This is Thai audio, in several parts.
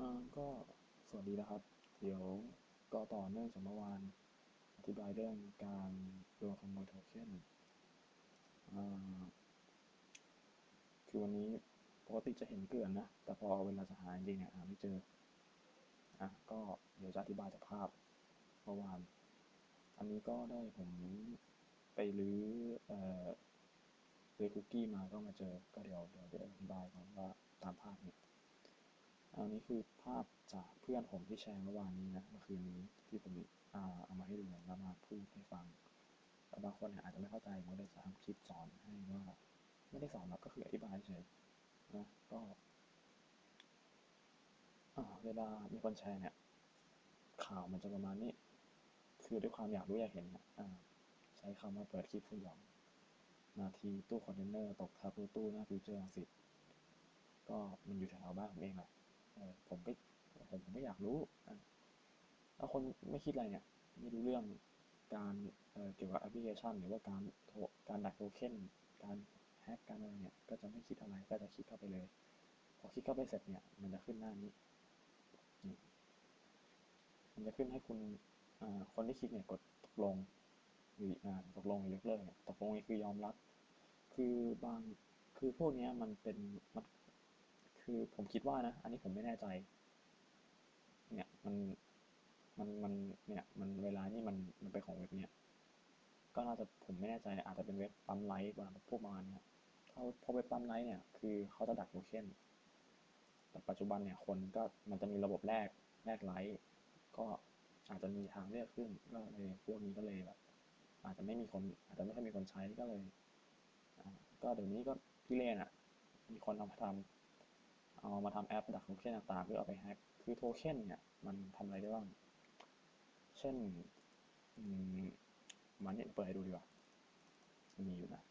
อ่าก็สวัสดีนะครับ เดี๋ยวก็ต่อเนื่องจากเมื่อวาน อธิบายเรื่องการโดนขโมยโทเค็นอ่าคือวันนี้ปกติจะเห็นเกลื่อนนะ แต่พอเวลาจะหาจริงเนี่ยหาไม่เจออะก็เดี๋ยวจะอธิบายจากภาพเมื่อวาน อันนี้ก็ได้ผมไปรื้อเอ่อรื้อคุกกี้มาก็มาเจอ ก็เดี๋ยวเดี๋ยวเดี๋ยวอธิบายก่อนว่าตามภาพเนี่ย อันนี้คือภาพจากเพื่อนผมที่แชร์เมื่อวานนี้นะเมื่อคืนนี้ที่ผมเอามาให้ดูแล้วมาพูดให้ฟังแล้วบางคนเนี่ยอาจจะไม่เข้าใจผมเลยจะทำคลิปสอนให้ว่าไม่ได้สอนหรอกก็คืออธิบายเฉยนะก็เวลามีคนแชร์เนี่ย ข่าวมันจะประมาณนี้ คือด้วยความอยากรู้อยากเห็นเนี่ยอ่าใช้คำว่าเปิดคลิปสยองนาทีตู้คอนเทนเนอร์ตกทับรถตู้หน้าฟิวเจอร์ลังสิตก็มันอยู่แถวบ้านผมเองแหละ ผมก็ผมผมไม่อยากรู้อะแล้วคนไม่คิดอะไรเนี่ย ไม่รู้เรื่องการเเกี่ยวกับแอปพลิเคชัน หรือว่าการโทรการดักโทเค็นการแฮกการอะไรเนี่ย ก็จะไม่คิดอะไรก็จะคลิกเข้าไปเลย พอคลิกเข้าไปเสร็จเนี่ย มันจะขึ้นหน้านี้ มันจะขึ้นให้คุณคนที่คลิกเนี่ยกดตกลงหรืออ่าตกลงยกเลิกเนี่ยตกลงนี่คือยอมรับ คือบางคือพวกนี้มันเป็นมัน คือผมคิดว่านะ อันนี้ผมไม่แน่ใจ เนี่ยมันมันมันเนี่ยมันเวลานี่มันมันเป็นของเว็บเนี่ย ก็น่าจะผมไม่แน่ใจอาจจะเป็นเว็บปั๊มไลท์ว่าพวกประมาณเนี้ยเขาพอเว็บปั๊มไลท์เนี่ยคือเขาจะดักโทเค็นแต่ปัจจุบันเนี่ยคนก็มันจะมีระบบแรกแรกไลท์ก็อาจจะมีทางเลือกขึ้นก็เลยพวกนี้ก็เลยแบบอาจจะไม่มีคนอาจจะไม่ค่อยมีคนใช้ก็เลยก็เดี๋ยวนี้ก็พี่เล่นอะ มีคนเอามาทำ เอามาทำแอปดักโทเค็นต่างๆเพื่อเอาไปแฮกคือโทเค็นเนี่ยมันทำอะไรได้บ้าง เช่นมันเนี่ยเปิดให้ดูดีกว่า มีอยู่นะ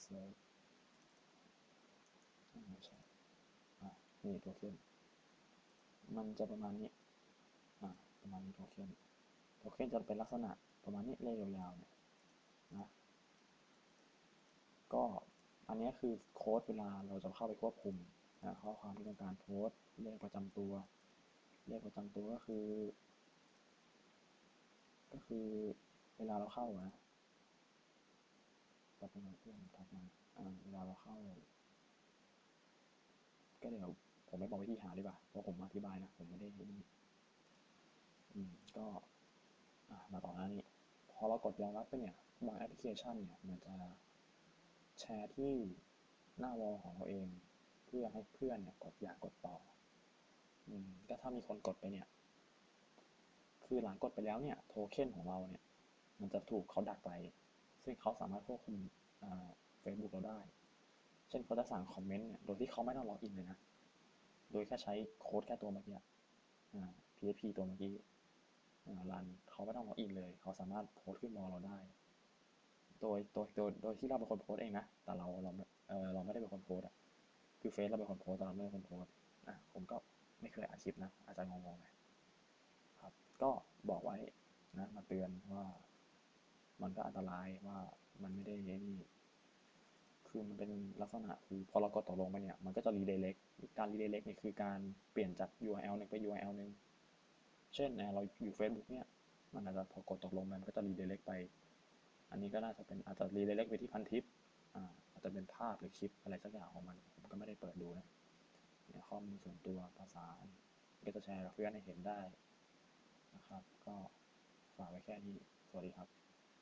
เซิร์ชไม่ใช่อะนี่โทเค็นมันจะประมาณนี้อะประมาณนี้โทเค็นโทเค็นจะเป็นลักษณะประมาณนี้เลขยาวๆเนี่ยนะก็ อันนี้คือโค้ดเวลาเราจะเข้าไปควบคุมนะข้อความที่ต้องการโพสเลขประจำตัว เลขประจำตัวก็คือ ก็คือเวลาเราเข้านะแบบนึงเพื่อนทักมาอ่าเวลาเราเข้า ก็เดี๋ยวผมไม่บอกวิธีหาดีกว่าเพราะผมอธิบายนะ ผมไม่ได้นี่อืมก็มาต่อหน้านี้ พอเรากดยอมรับไปเนี่ย บางแอปพลิเคชันเนี่ย มันจะ แชร์ที่หน้าวอลของเราเอง เพื่อให้เพื่อนเนี่ยกดอยากกดต่ออืมก็ถ้ามีคนกดไปเนี่ย คือหลังกดไปแล้วเนี่ย โทเค็นของเราเนี่ย มันจะถูกเขาดักไป ซึ่งเขาสามารถควบคุมเฟซบุ๊กเราได้ เช่นเขาจะสั่งคอมเมนต์เนี่ย โดยที่เขาไม่ต้องล็อกอินเลยนะ โดยแค่ใช้โค้ดแค่ตัวเมื่อกี้อ่า PHP ตัวเมื่อกี้อ่ารันเขาไม่ต้องล็อกอินเลย เขาสามารถโพสต์ขึ้นวอลเราได้ โดยโดยโดยโดยที่เราเป็นคนโพสเองนะ แต่เราเราเออเราไม่ได้เป็นคนโพสอะคือเฟซเราเป็นคนโพสแต่เราไม่เป็นคนโพสอะผมก็ไม่เคยอัดคลิปนะ อาจจะงงๆไงครับ ก็บอกไว้นะมาเตือนว่า มันก็อันตรายว่ามันไม่ได้นี่คือมันเป็นลักษณะคือพอเรากดตกลงไปเนี่ย มันก็จะรีเดเล็กการรีเดเล็กเนี่ยคือการเปลี่ยนจาก URL หนึ่งไป URL หนึ่งเช่นเราอยู่ Facebook เนี่ย มันอาจจะพอกดตกลงไปมันก็จะรีเดเล็ก อันนี้ก็น่าจะเป็นอาจจะรีเล็กไปที่พันทิปอ่าอาจจะเป็นภาพหรือคลิปอะไรสักอย่างของมัน ผมก็ไม่ได้เปิดดูนะเนี่ยข้อมูลส่วนตัวภาษาก็จะแชร์กับเพื่อนให้เห็นได้นะครับ ก็ฝากไว้แค่นี้ สวัสดีครับ